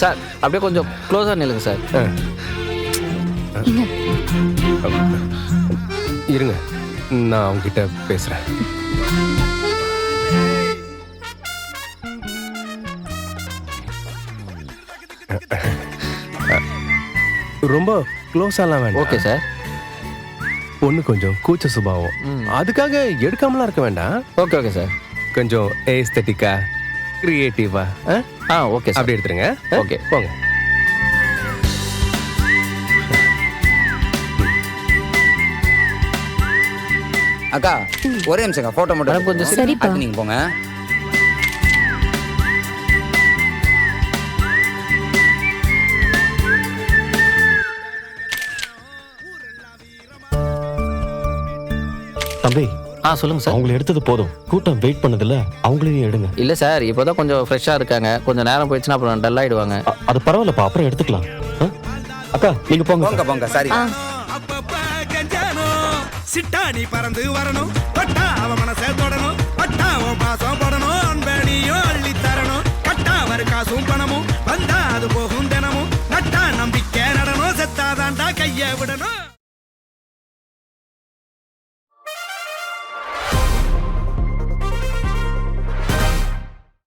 Sir அப்படியே கொஞ்சம் க்ளோஸாக நில்லுங்க சார். இருங்க நான் அவங்ககிட்ட பேசுறேன். ரொம்ப க்ளோஸாலாம் வேண்டாம். ஓகே சார் பொண்ணு கொஞ்சம் கூச்ச சுபாவம். ம். அதுக்காக எடுக்காமலாம் இருக்க வேண்டாம். ஓகே ஓகே சார் கொஞ்சம் ஏஸ்தட்டிக்கா கிரியேட்டிவா ஆ ஓகே சார் அப்படி எடுத்துருங்க? Okay. போங்க அக்கா ஒரே நிமிஷம் போட்டோ மட்டும் கொஞ்சம். சரிப்பா. நீங்க போங்க தம்பி ஆ சொல்லுங்க சார். அவங்கள எடுத்தது போதும். கூட்டம் வெயிட் பண்ணதில்ல. அவங்களையும் எடுங்க. இல்லை சார் இப்போ தான் கொஞ்சம் ஃப்ரெஷ்ஷாக இருக்காங்க. கொஞ்சம் நேரம் போயிடுச்சுன்னா அப்புறம் டல் ஆயிடுவாங்க. அ- அது பரவாயில்லப்பா அப்புறம் எடுத்துக்கலாம். ஆ? அக்கா நீங்க போங்க போங்க போங்க சாரி அப்பப்ப கெஞ்சணும் சிட்டாணி பறந்து வரணும். பட்டா அவ மனசை தொடணும். பட்டா அவன் பாசம் படணும். அன்பனியும் அள்ளி தரணும். கட்டா வரு காசும் பணமும். வந்தா அது போகும் தினமும். நட்டா நம்பிக்கை நடணும். செத்தாதாண்டா கைய விடணும்.